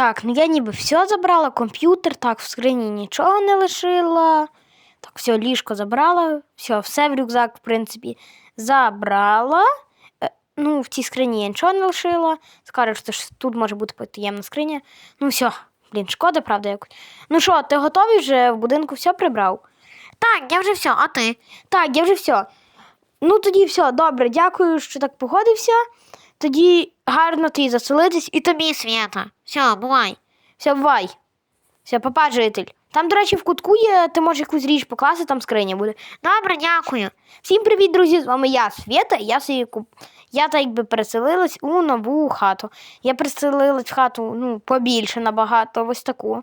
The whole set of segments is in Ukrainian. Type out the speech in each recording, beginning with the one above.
Так, ну я ніби все забрала, комп'ютер, так, в скрині нічого не лишила. Так, все, ліжко забрала, все, все в рюкзак, в принципі, забрала. Е, Ну, в цій скрині я нічого не лишила. Скажеш, що тут може бути потаємна скриня. Ну, все, блін, шкода, правда, якось. Ну що, ти готовий вже в будинку все прибрав? Так, я вже все, а ти? Так, я вже все. Ну, тоді все, добре, дякую, що так погодився. Тоді гарно ти заселитись і тобі, Свята. Все, бувай. Все, бувай. Все, папа, житель. Там, до речі, в кутку є, ти можеш якусь річ покласти, там скриня буде. Добре, дякую. Всім привіт, друзі! З вами я, Свята. Я собі куп... Я так якби переселилась у нову хату. Я переселилась в хату ну, побільше набагато, ось таку.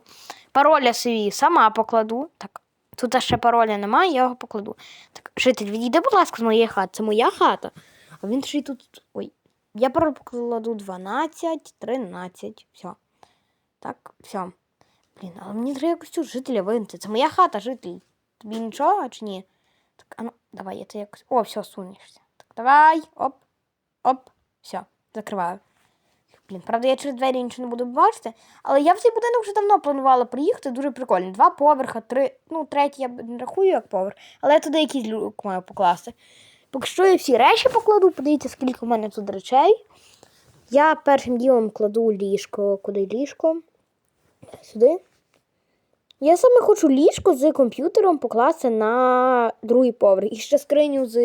Пароль я собі сама покладу. Так, тут ще пароля немає, я його покладу. Так, житель, відійди, будь ласка, з моєї хати. Це моя хата. А він ще й тут. Ой. Я пароль покладу 12, 13. Все. Так, все. Блін, але мені треба якось жителя винти. Це моя хата, житель. Тобі нічого чи ні? Так, а ну, давай, я це якось. О, все, сунешся. Так, давай. Оп. Оп. Все, закриваю. Блін, правда, я через двері нічого не буду бачити, але я в цей будинок вже давно планувала приїхати, дуже прикольно. Два поверха, три, ну, третій я не рахую як поверх, але я туди якийсь люк маю покласти. Поки що я всі речі покладу, подивіться, скільки в мене тут речей. Я першим ділом кладу ліжко. Куди ліжко? Сюди. Я саме хочу ліжко з комп'ютером покласти на другий поверх. І ще скриню з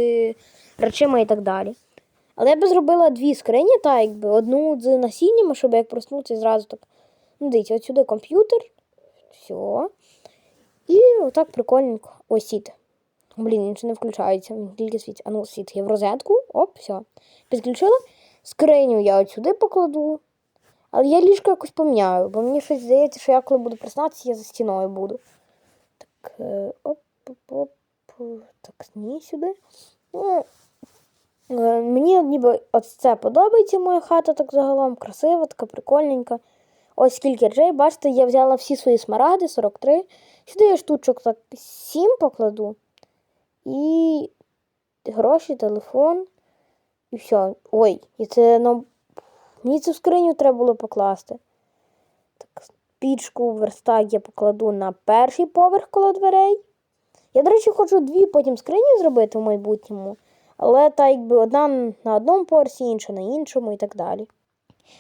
речима і так далі. Але я би зробила дві скрині, так, якби одну з насіннями, щоб як проснутися зразу так. Ну, дивіться, от сюди комп'ютер. Все. І отак прикольненько. Ось сіт. Блін, нічого не включається, він тільки світить. А ну, світ. Я в розетку. Оп, все. Підключила. Скриню я от сюди покладу. Але я ліжко якось поміняю, бо мені щось здається, що я коли буду проснатися, я за стіною буду. Так, е, оп, оп, оп. Так, ні сюди. Ну, е, мені ніби от це подобається моя хата так загалом. Красива, така прикольненька. Ось скільки речей, бачите, я взяла всі свої смарагди, 43. Сюди я штучок так 7 покладу. І гроші, телефон. І все. Ой, і це ну, Мені цю скриню треба було покласти. Так, пічку, верстак я покладу на перший поверх коло дверей. Я, до речі, хочу дві потім скрині зробити в майбутньому, але так якби одна на одному поверсі, інша на іншому і так далі.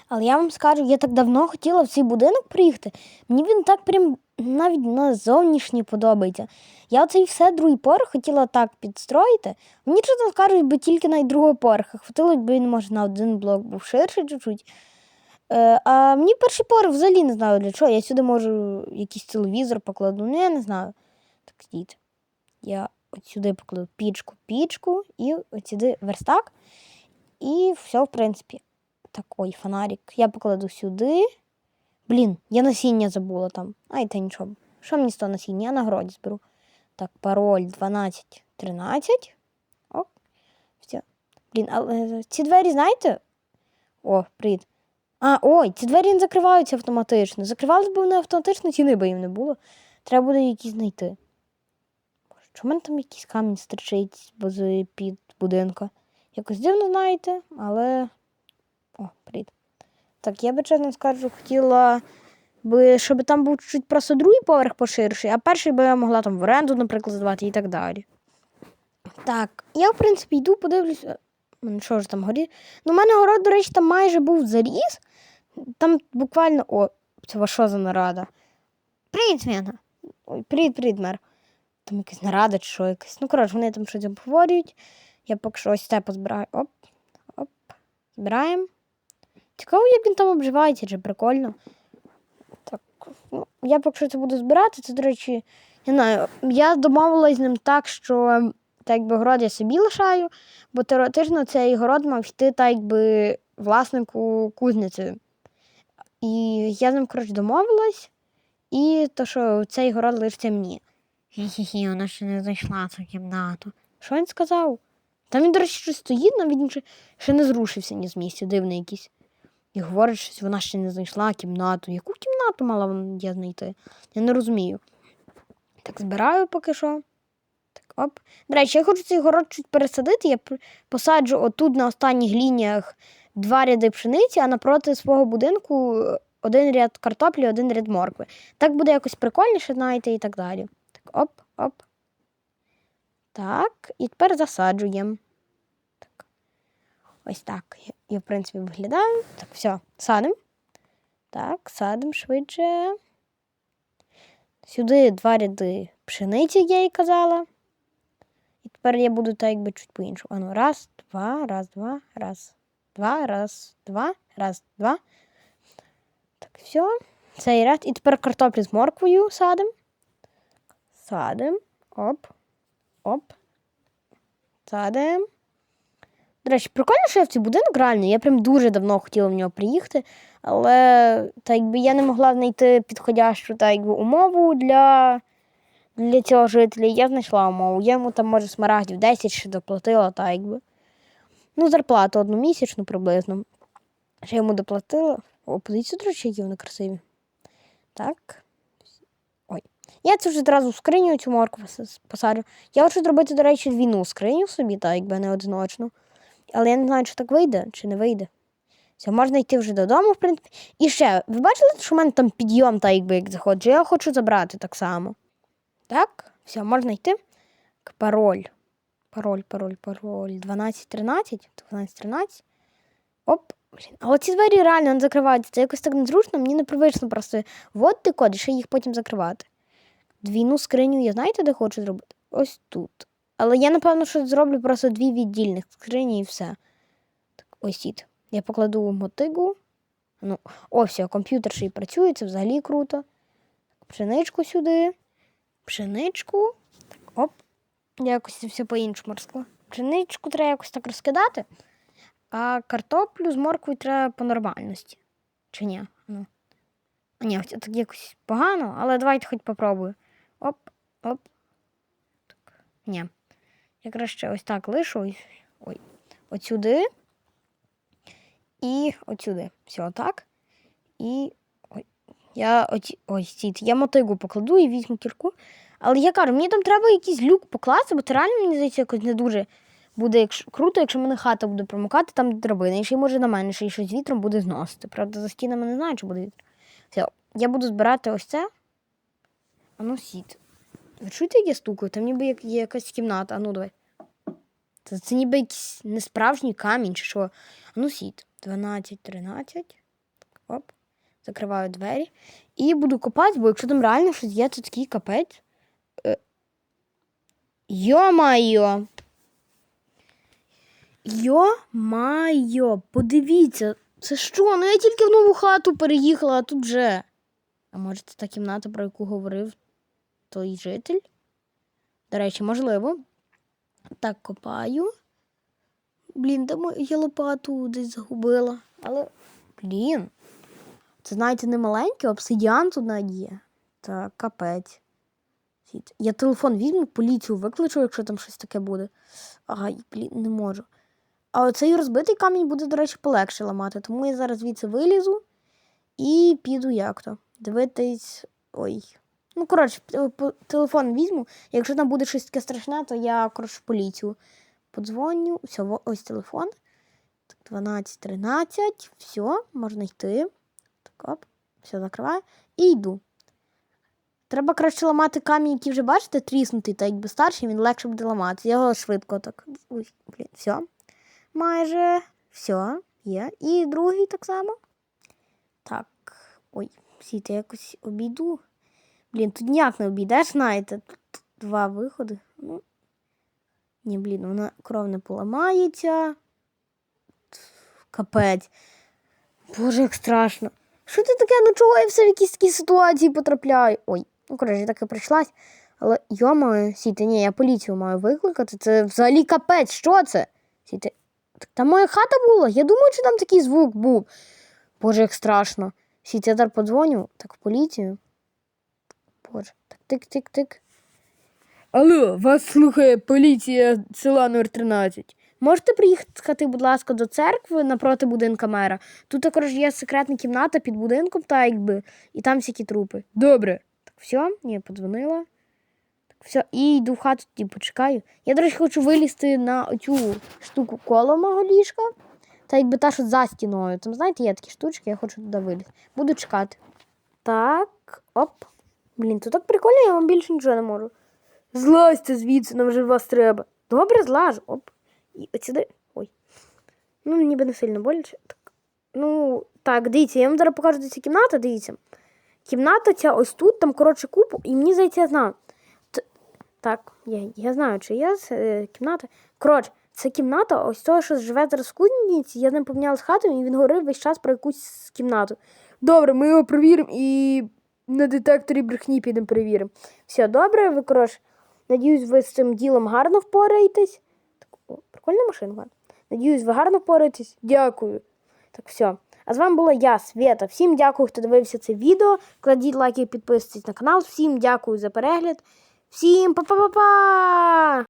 Але я вам скажу, я так давно хотіла в цей будинок приїхати. Мені він так прям навіть на зовнішній подобається. Я оцей все другий поверх хотіла так підстроїти. Мені чесно скажуть, би тільки на другого поверха. Хватило, якби він, може, на один блок був ширше чуть-чуть. Е, а мені перший поверх взагалі не знаю для чого. Я сюди можу якийсь телевізор покладу. Ну, я не знаю. Так стійте. Я от сюди покладу пічку, пічку і от сюди верстак. І все, в принципі. Так, ой, фонарик. Я покладу сюди. Блін, я насіння забула там. Ай, та нічого. Що мені з того насіння? Я на городі зберу. Так, пароль 12, 13. О, все. Блін, але ці двері, знаєте? О, привіт. А, ой, ці двері не закриваються автоматично. Закривались б вони автоматично, ціни би їм не було. Треба буде якісь знайти. Чому в мене там якийсь камінь стричить з під будинка? Якось дивно знаєте, але. Так, я би чесно скажу, хотіла би, щоб там був чуть просто другий поверх поширший, а перший би я могла там в оренду, наприклад, здавати і так далі. Так, я, в принципі, йду, подивлюся. Ну, Що ж там горі? Ну, у мене город, до речі, там майже був заріс. Там буквально. О, це що за нарада? Привіт, Свята. Ой, привіт, привіт, мер. Там якась нарада чи що якась. Ну, коротше, вони там щось обговорюють. Я поки що ось це позбираю. Оп, оп. Збираємо. Цікаво, як він там обживається, чи прикольно. Так, ну, я поки що це буду збирати. Це, до речі, не знаю, я домовилась з ним так, що так якби город я собі лишаю, бо теоретично цей город мав йти так, якби власнику кузниці. І я з ним, коротше, домовилась, і то, що цей город лишиться мені. Хі-хі-хі, вона ще не зайшла в цю кімнату. Що він сказав? Там він, до речі, щось стоїть, навіть він ще не зрушився ні з місця, дивний якийсь. І говорить, що вона ще не знайшла кімнату. Яку кімнату мала я знайти? Я не розумію. Так, збираю поки що. Так, оп. До речі, я хочу цей город чуть пересадити. Я посаджу отут на останніх лініях два ряди пшениці, а напроти свого будинку один ряд картоплі, один ряд моркви. Так буде якось прикольніше, знаєте, і так далі. Так, оп, оп. Так, і тепер засаджуємо. Так. Ось так. Я, в принципі, виглядаю. Так, все, садимо. Так, садимо швидше. Сюди два ряди пшениці, як я їй казала. І тепер я буду так якби чуть по-іншому. Ану, раз, два, раз, два, раз, два, раз, два, раз, два. Так, все. Цей ряд. І тепер картоплю з морквою садимо. Садимо. Оп. Оп. Садимо. До речі, прикольно, що я в цей будинок реально. Я прям дуже давно хотіла в нього приїхати, але так якби я не могла знайти підходящу так, якби, умову для, для цього жителя. Я знайшла умову. Я йому там, може, смарагдів 10 ще доплатила, так якби. Ну, зарплату одномісячну приблизно. Ще йому доплатила. О, подивіться, до речі, які вони красиві. Так. Ой. Я це вже одразу скриню цю моркву с- посаджу. Я хочу зробити, до речі, двійну скриню собі, так, якби не одиночну. Але я не знаю, чи так вийде, чи не вийде. Все, можна йти вже додому, в принципі. І ще, ви бачили, що в мене там підйом, так якби як заходжу? Я хочу забрати так само. Так, все, можна йти. Пароль. Пароль, пароль, пароль. 1213. 1213. Оп. Блін. А оці двері реально не закриваються. Це якось так незручно, мені непривично просто вводити код і ще їх потім закривати. Двійну скриню я знаєте, де хочу зробити? Ось тут. Але я, напевно, що зроблю просто дві віддільних скрині і все. Так, ось тут. Я покладу мотигу. Ну, о, все, комп'ютер ще й працює, це взагалі круто. Пшеничку сюди. Пшеничку. Так, оп. Я якось це все по-іншому розклала. Пшеничку треба якось так розкидати, а картоплю з морквою треба по нормальності. Чи ні? Ну. А ні, хоча так якось погано, але давайте хоч попробую. Оп, оп. Так. Ні. Я краще ось так лишу. Ой. От сюди. І от сюди. Все так. І. Ой. Я оці... Ой, стійте. Я мотигу покладу і візьму кірку. Але я кажу, мені там треба якийсь люк покласти, бо це реально мені здається якось не дуже буде якщо... круто, якщо мене хата буде промокати, там драбина, і ще може на мене, ще й щось вітром буде зносити. Правда, за стінами не знаю, чи буде вітер. Все, я буду збирати ось це. А ну сіт. Ви чуєте, як я стукаю? Там ніби як є якась кімната. А ну давай. Це, це ніби якийсь несправжній камінь чи що. А ну сіт. 12, 13. Оп. Закриваю двері. І буду копати, бо якщо там реально щось є, то такий капець. Е... Йо-майо! Йо-майо, подивіться, це що? Ну я тільки в нову хату переїхала, а тут вже. А може це та кімната, про яку говорив той житель? До речі, можливо. Так, копаю. Блін, де я лопату десь загубила. Але, блін. Це, знаєте, не маленький, обсидіан тут є. Так, капець. Я телефон візьму, поліцію викличу, якщо там щось таке буде. Ай, блін, не можу. А оцей розбитий камінь буде, до речі, полегше ламати. Тому я зараз звідси вилізу і піду як то. Дивитись. Ой. Ну, коротше, телефон візьму. Якщо там буде щось таке страшне, то я, коротше, в поліцію подзвоню. Все, ось телефон. Так, 12, 13. Все, можна йти. Так, оп, все закриваю. І йду. Треба краще ламати камінь, який вже бачите, тріснутий, та якби старший, він легше буде ламати. Його швидко так. Ой, блін, все. Майже все, є. І другий так само. Так. Ой, сіти якось обійду. Блін, тут ніяк не обійдеш, знаєте. Тут два виходи. Ну. Ні, блін, вона кров не поламається. Капець. Боже, як страшно. Що це таке? Ну чого я все в якісь такі ситуації потрапляю? Ой, ну коротше, так і прийшлась. Але йома, сіти, ні, я поліцію маю викликати. Це взагалі капець, що це? Сіти. Так там моя хата була. Я думаю, що там такий звук був. Боже, як страшно. Сіти, я зараз подзвоню, так в поліцію. Боже, так тик-тик-тик. Алло, вас слухає поліція села номер 13. Можете приїхати, будь ласка, до церкви напроти будинка мера. Тут також є секретна кімната під будинком, та якби, і там всякі трупи. Добре. Так, все, я подзвонила. Так, все, і йду в хату, тоді почекаю. Я, до речі, хочу вилізти на оцю штуку коло мого ліжка. та якби та, що за стіною. Там, знаєте, є такі штучки, я хочу туди вилізти. Буду чекати. Так, оп. Блін, тут так прикольно, я вам більше нічого не можу. Злазьте звідси, нам вже вас треба. Добре, злажу. Оп. І от. Ой. Ну, ніби не сильно боляче. Так. Ну, так, дивіться, я вам зараз покажу де ця кімната, дивіться. Кімната ця ось тут, там, коротше, купу, і мені здається, я знаю. Т- Так, я, я знаю, чи є е, кімната. Коротше, це кімната, ось того, що живе зараз в кузниці, я з ним поміняла з хатою, і він говорив весь час про якусь кімнату. Добре, ми його перевіримо і на детекторі брехні підемо перевіримо. Все добре, ви коротше. Надіюсь, ви з цим ділом гарно впораєтесь. Так, о, прикольна машинка. Надіюсь, ви гарно впораєтесь. Дякую. Так, все. А з вами була я, Свята. Всім дякую, хто дивився це відео. Кладіть лайки і підписуйтесь на канал. Всім дякую за перегляд. Всім па-па-па-па!